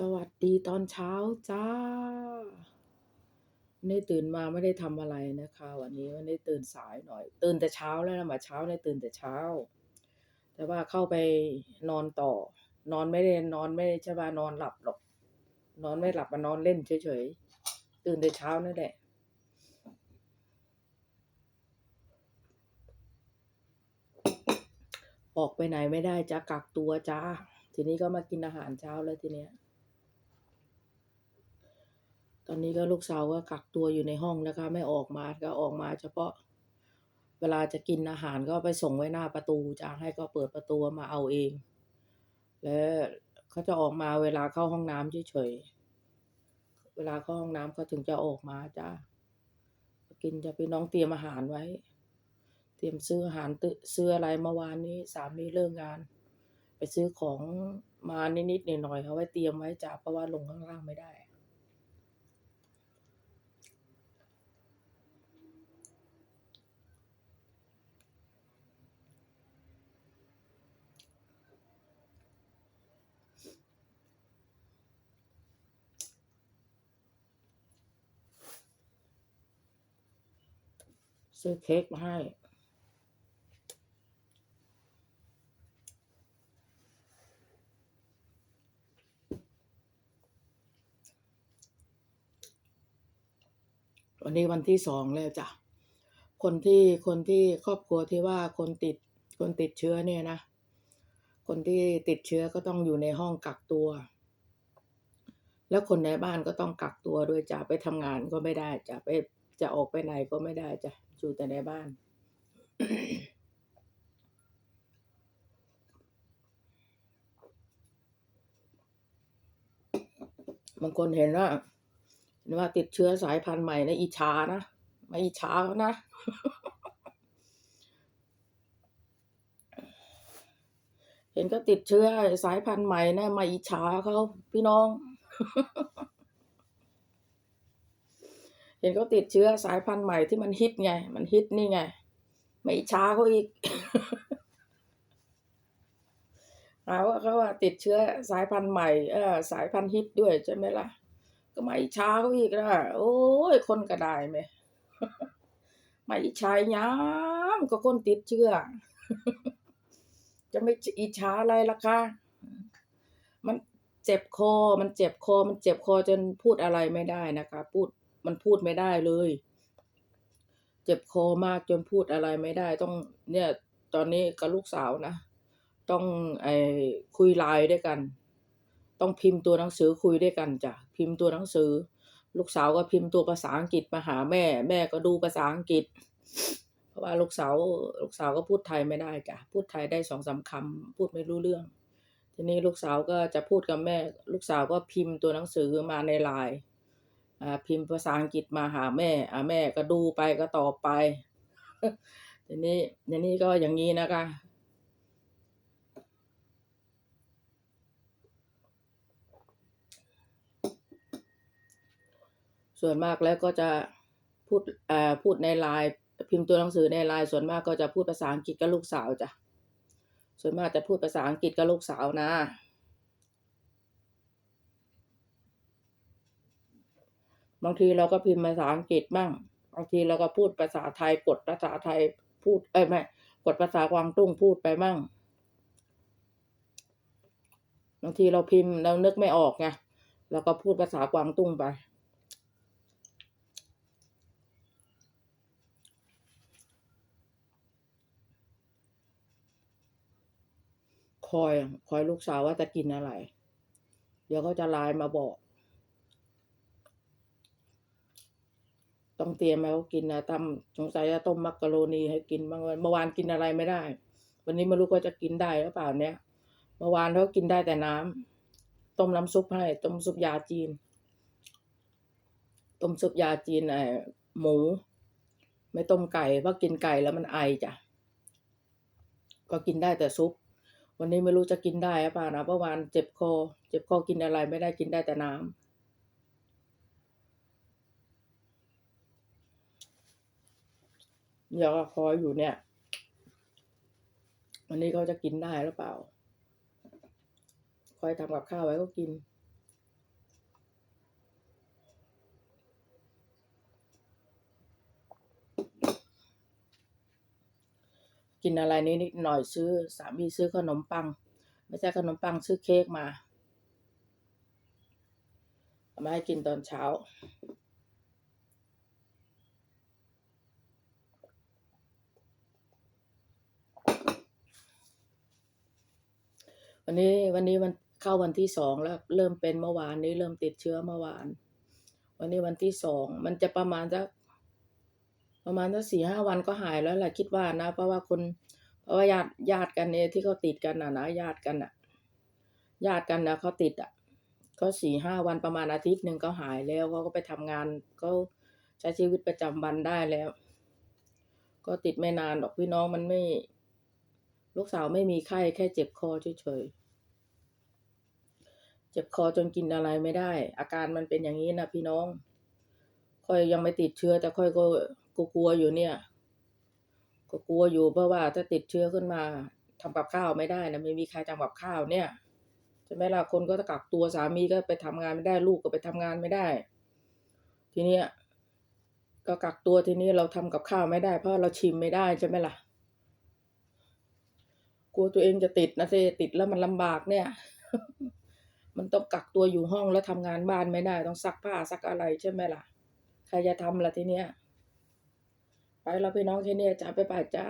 สวัสดีตอนเช้าจ้าวันนี้ตื่นมาไม่ได้ทำอะไรนะคะ วันนี้วันนี้ตื่นสายหน่อย ตื่นแต่เช้าแล้วนะมาเช้าเนี่ยตื่นแต่เช้า แต่ว่าเข้าไปนอนต่อ นอนไม่ได้นอนไม่ใช่ว่านอนหลับหรอก นอนไม่หลับมานอนเล่นเฉยๆ ตื่นแต่เช้านั่นแหละออกไปไหนไม่ได้จ้ากักตัวจ้าทีนี้ก็มากินอาหารเช้าแล้วทีเนี้ย ตอนนี้ก็ลูกสาวก็กักตัวอยู่ในห้องนะคะ ไม่ออกมาก็ออกมาเฉพาะ เวลาจะกินอาหารก็ไปส่งไว้หน้าประตูจะให้ก็เปิดประตูมาเอาเอง แล้วเขาจะออกมาเวลาเข้าห้องน้ำเฉยๆเวลาเข้าห้องน้ำเขาถึงจะออกมาจ้ากินจะพี่น้องเตรียมอาหารไว้ เตรียมซื้ออาหารตึซื้ออะไรเมื่อวานนี้สามีเลิกงาน ไปซื้อของมานิดๆหน่อยๆเขาไว้เตรียมไว้จ้าเพราะว่าลงข้างล่างไม่ได้ ซื้อเค้กมาให้วันนี้วันที่สองแล้วจ้ะ คนที่คนที่ครอบครัวที่ว่าคนติดคนติดเชื้อเนี่ยนะ คนที่ติดเชื้อก็ต้องอยู่ในห้องกักตัว แล้วคนในบ้านก็ต้องกักตัวด้วยจ้ะไปทำงานก็ไม่ได้จ้ะไป จะออกไปไหนก็ไม่ได้จ้ะอยู่แต่ในบ้าน บางคนเห็นว่าเห็นว่าติดเชื้อสายพันธุ์ใหม่นะอิจฉานะไม่อิจฉาเขานะเห็นก็ติดเชื้อสายพันธุ์ใหม่นะมาอิจฉาเขาพี่น้อง เห็นเขาติดเชื้อสายพันธุ์ใหม่ที่มันฮิตไง มันฮิตนี่ไง ไม่อิจฉาเขาอีกหาว่าเขาว่าติดเชื้อสายพันธุ์ใหม่เออสายพันธุ์ฮิตด้วยใช่ไหมล่ะ ก็ไม่อิจฉาเขาอีกนะโอ้ยคนก็ไดไหมไม่อิจฉาหยังก็คนติดเชื้อ จะไม่อิจฉาอะไรล่ะคะ มันเจ็บคอ มันเจ็บคอ มันเจ็บคอจนพูดอะไรไม่ได้นะคะ พูด มันพูดไม่ได้เลย เจ็บคอมากจนพูดอะไรไม่ได้ ต้องเนี่ยตอนนี้กับลูกสาวนะ ต้องไอคุยไลน์ด้วยกัน ต้องพิมพ์ตัวหนังสือคุยด้วยกันจ้ะพิมพ์ตัวหนังสือ ลูกสาวก็พิมพ์ตัวภาษาอังกฤษมาหาแม่ แม่ก็ดูภาษาอังกฤษ เพราะว่าลูกสาวลูกสาวก็พูดไทยไม่ได้จ้ะพูดไทยได้สองสามคำพูดไม่รู้เรื่อง ทีนี้ลูกสาวก็จะพูดกับแม่ ลูกสาวก็พิมพ์ตัวหนังสือมาในไลน์ พิมพ์ภาษาอังกฤษมาหาแม่อ่าแม่ก็ดูไปก็ตอบไปทีนี้ทีนี้ก็อย่างงี้นะคะ ส่วนมากแล้วก็จะพูดเอ่อพูดในไลน์พิมพ์ตัวหนังสือในไลน์ส่วนมากก็จะพูดภาษาอังกฤษกับลูกสาวจ้ะส่วนมากจะพูดภาษาอังกฤษกับลูกสาวนะ บางทีเราก็พิมพ์ภาษาอังกฤษบ้างบางทีเราก็พูดภาษาไทยกดภาษาไทยพูดเอ้ยไม่กดภาษากวางตุ้งพูดไปมั่งบางทีเราพิมพ์เรานึกไม่ออกไงเราก็พูดภาษากวางตุ้งไปคอยคอยลูกสาวว่าจะกินอะไร เดี๋ยวเขาจะไลน์มาบอก ต้องเตรียมให้เขากินนะทำสงสัยจะต้มมักกะโรนีให้กินบางวันเมื่อวานกินอะไรไม่ได้ วันนี้ไม่รู้ว่าจะกินได้หรือเปล่าเนี่ยเมื่อวานเขากินได้แต่น้ำต้มน้ำซุปให้ต้มซุปยาจีน ต้มซุปยาจีนไอ้หมู ไม่ต้มไก่เพราะกินไก่แล้วมันไอจ้ะก็กินได้แต่ซุป วันนี้ไม่รู้จะกินได้หรือเปล่านะเมื่อวานเจ็บคอ เจ็บคอกินอะไรไม่ได้กินได้แต่น้ำ เดี๋ยวคอยอยู่เนี่ย วันนี้เขาจะกินได้หรือเปล่า คอยทำกับข้าวไว้ก็กิน กินอะไรนิดหน่อยซื้อสามีซื้อขนมปัง ไม่ใช่ขนมปังซื้อเค้กมามาให้กินตอนเช้า วันนี้วันนี้มันเข้าวันที่สองแล้วเริ่มเป็นเมื่อวานนี้เริ่มติดเชื้อเมื่อวาน วันนี้วันที่สองมันจะประมาณสักประมาณสักสี่ห้าวันก็หายแล้วแหละคิดว่านะ เพราะว่าคนเพราะว่าญาติญาติกันเนี่ยที่เขาติดกันน่ะนะญาติกันน่ะญาติกันนะเขาติดอะก็สี่ห้าวันประมาณอาทิตย์หนึ่งก็หายแล้วเขาก็ไปทำงานเขาใช้ชีวิตประจำวันได้แล้ว ก็ติดไม่นานหรอกพี่น้องมันไม่ ลูกสาวไม่มีไข้แค่เจ็บคอเฉยๆ เจ็บคอจนกินอะไรไม่ได้ อาการมันเป็นอย่างนี้นะพี่น้อง ค่อยยังไม่ติดเชื้อแต่ค่อยก็กลัวอยู่เนี่ย ก็กลัวอยู่เพราะว่าถ้าติดเชื้อขึ้นมาทำกับข้าวไม่ได้นะไม่มีใครทำกับข้าวเนี่ยใช่ไหมล่ะคนก็จะกักตัวสามีก็ไปทำงานไม่ได้ลูกก็ไปทำงานไม่ได้ ทีเนี้ยก็กักตัวทีนี้เราทำกับข้าวไม่ได้ เพราะเราชิมไม่ได้ใช่ไหมล่ะ กลัวตัวเองจะติดนะเทติดแล้วมันลำบากเนี่ย มันต้องกักตัวอยู่ห้องแล้วทำงานบ้านไม่ได้ ต้องซักผ้าซักอะไรใช่ไหมล่ะ ใครจะทำล่ะทีเนี้ย ไปแล้วพี่น้องที่เนี้ยจ้าไปไปจ้า